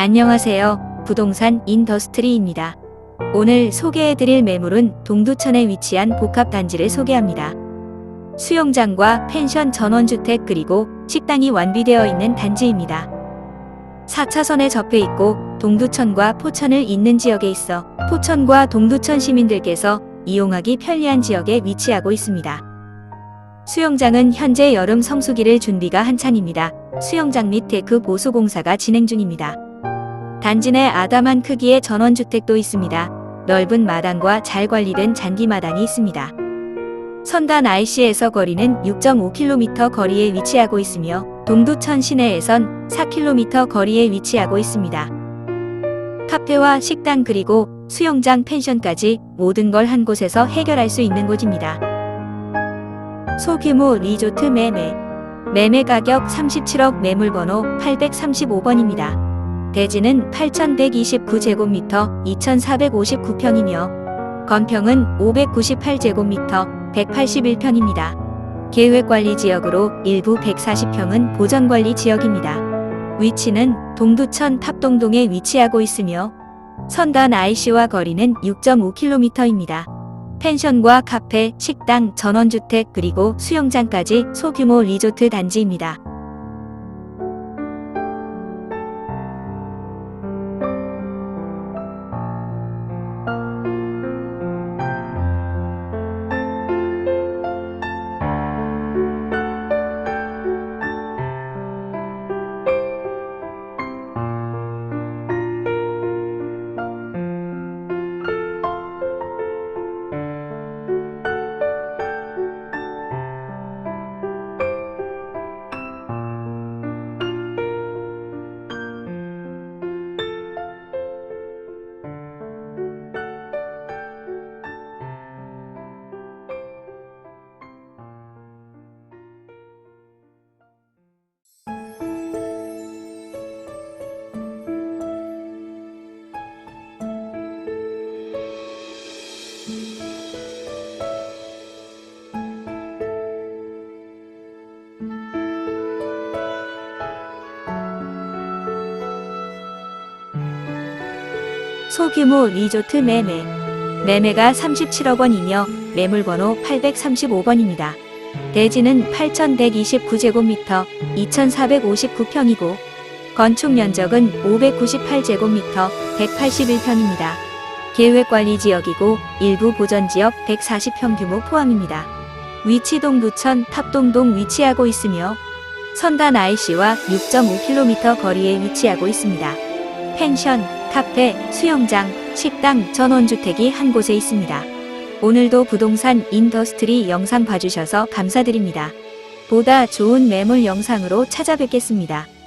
안녕하세요. 부동산 인더스트리입니다. 오늘 소개해드릴 매물은 동두천에 위치한 복합단지를 소개합니다. 수영장과 펜션 전원주택 그리고 식당이 완비되어 있는 단지입니다. 4차선에 접해 있고 동두천과 포천을 잇는 지역에 있어 포천과 동두천 시민들께서 이용하기 편리한 지역에 위치하고 있습니다. 수영장은 현재 여름 성수기를 준비가 한창입니다. 수영장 및 데크 보수 공사가 진행 중입니다. 단지 내 아담한 크기의 전원주택도 있습니다. 넓은 마당과 잘 관리된 잔디마당이 있습니다. 선단 IC에서 거리는 6.5km 거리에 위치하고 있으며 동두천 시내에선 4km 거리에 위치하고 있습니다. 카페와 식당 그리고 수영장 펜션까지 모든 걸 한 곳에서 해결할 수 있는 곳입니다. 소규모 리조트 매매 매매 가격 37억 매물번호 835번입니다. 대지는 8,129제곱미터 2,459평이며 건평은 598제곱미터 181평입니다. 계획관리지역으로 일부 140평은 보전관리 지역입니다. 위치는 동두천 탑동동에 위치하고 있으며 선단 IC와 거리는 6.5km입니다. 펜션과 카페, 식당, 전원주택 그리고 수영장까지 소규모 리조트 단지입니다. 소규모 리조트 매매. 매매가 37억 원이며 매물번호 835번입니다. 대지는 8,129제곱미터 2,459평이고 건축 면적은 598제곱미터 181평입니다. 계획관리 지역이고 일부 보전 지역 140평 규모 포함입니다. 위치 동두천 탑동동 위치하고 있으며 선단 IC와 6.5km 거리에 위치하고 있습니다. 펜션, 카페, 수영장, 식당, 전원주택이 한 곳에 있습니다. 오늘도 부동산 인더스트리 영상 봐주셔서 감사드립니다. 보다 좋은 매물 영상으로 찾아뵙겠습니다.